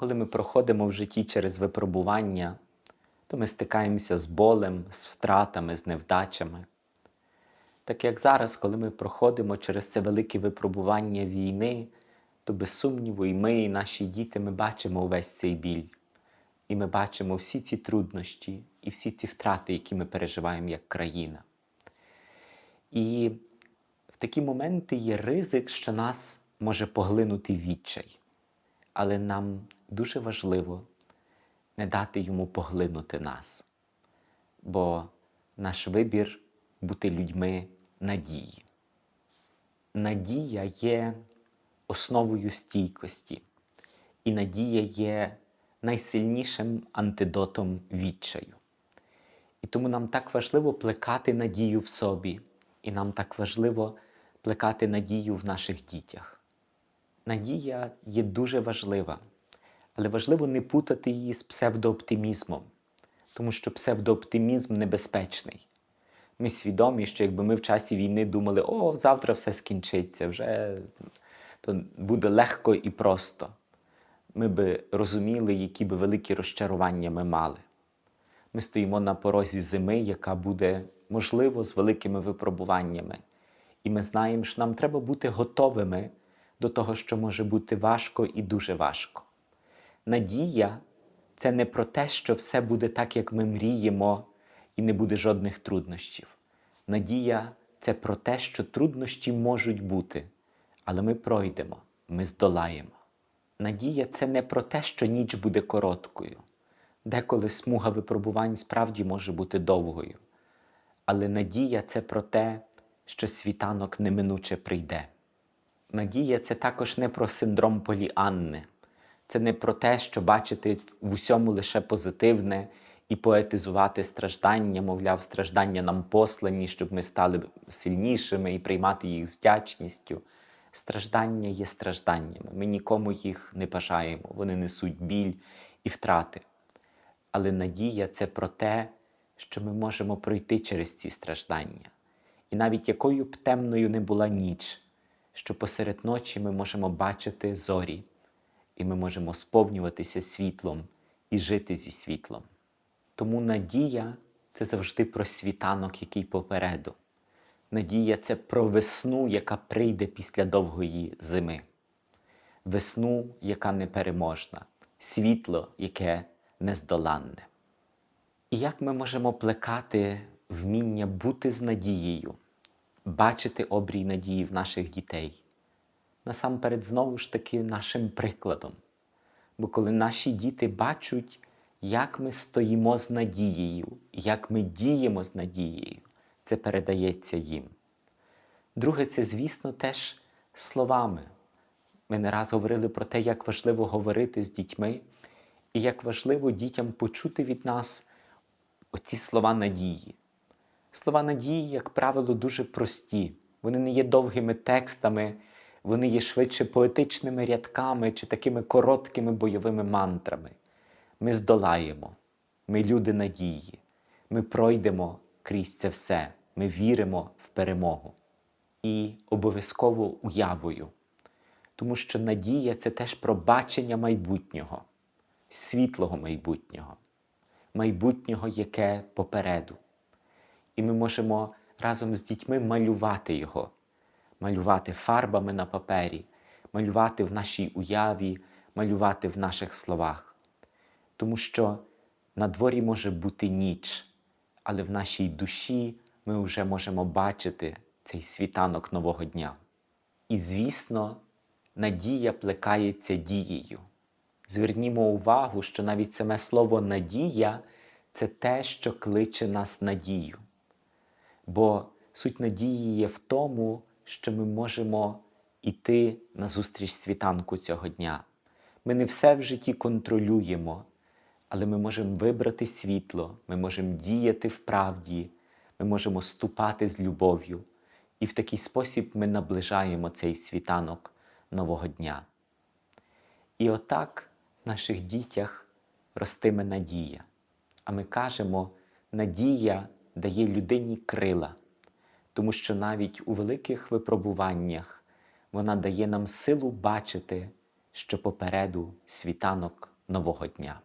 коли ми проходимо в житті через випробування, то ми стикаємося з болем, з втратами, з невдачами. Так як зараз, коли ми проходимо через це велике випробування війни, то без сумніву, і ми, і наші діти, ми бачимо увесь цей біль. І ми бачимо всі ці труднощі і всі ці втрати, які ми переживаємо як країна. І в такі моменти є ризик, що нас може поглинути відчай. Але нам дуже важливо не дати йому поглинути нас. Бо наш вибір бути людьми надії. Надія є основою стійкості, і надія є найсильнішим антидотом відчаю. І тому нам так важливо плекати надію в собі, і нам так важливо плекати надію в наших дітях. Надія є дуже важлива, але важливо не путати її з псевдооптимізмом, тому що псевдооптимізм небезпечний. Ми свідомі, що якби ми в часі війни думали, о, завтра все скінчиться, вже то буде легко і просто. Ми би розуміли, які би великі розчарування ми мали. Ми стоїмо на порозі зими, яка буде, можливо, з великими випробуваннями. І ми знаємо, що нам треба бути готовими до того, що може бути важко і дуже важко. Надія це не про те, що все буде так, як ми мріємо, і не буде жодних труднощів. Надія це про те, що труднощі можуть бути, але ми пройдемо, ми здолаємо. Надія це не про те, що ніч буде короткою. Деколи смуга випробувань справді може бути довгою. Але надія це про те, що світанок неминуче прийде. Надія це також не про синдром Поліанни. Це не про те, що бачити в усьому лише позитивне і поетизувати страждання, мовляв, страждання нам послані, щоб ми стали сильнішими і приймати їх з вдячністю. Страждання є стражданнями. Ми нікому їх не бажаємо, вони несуть біль і втрати. Але надія це про те, що ми можемо пройти через ці страждання. І навіть якою б темною не була ніч, що посеред ночі ми можемо бачити зорі, і ми можемо сповнюватися світлом і жити зі світлом. Тому надія це завжди про світанок, який попереду. Надія це про весну, яка прийде після довгої зими, весну, яка непереможна, світло, яке нездоланне. І як ми можемо плекати вміння бути з надією, бачити обрій надії в наших дітей? Насамперед, знову ж таки, нашим прикладом. Бо коли наші діти бачать, як ми стоїмо з надією, як ми діємо з надією, це передається їм. Друге, це, звісно, теж словами. Ми не раз говорили про те, як важливо говорити з дітьми, і як важливо дітям почути від нас оці слова надії. Слова надії, як правило, дуже прості. Вони не є довгими текстами, вони є швидше поетичними рядками чи такими короткими бойовими мантрами. Ми здолаємо, ми люди надії, ми пройдемо крізь це все, ми віримо в перемогу. І обов'язково уявою. Тому що надія це теж про бачення майбутнього, світлого майбутнього, майбутнього, яке попереду. І ми можемо разом з дітьми малювати його, малювати фарбами на папері, малювати в нашій уяві, малювати в наших словах. Тому що на дворі може бути ніч, але в нашій душі ми вже можемо бачити цей світанок нового дня. І, звісно, надія плекається дією. Звернімо увагу, що навіть саме слово надія це те, що кличе нас надію. Бо суть надії є в тому, що ми можемо йти на зустріч світанку цього дня. Ми не все в житті контролюємо, але ми можемо вибрати світло, ми можемо діяти в правді, ми можемо ступати з любов'ю. І в такий спосіб ми наближаємо цей світанок нового дня. І отак в наших дітях ростиме надія. А ми кажемо, надія дає людині крила, тому що навіть у великих випробуваннях вона дає нам силу бачити, що попереду світанок нового дня.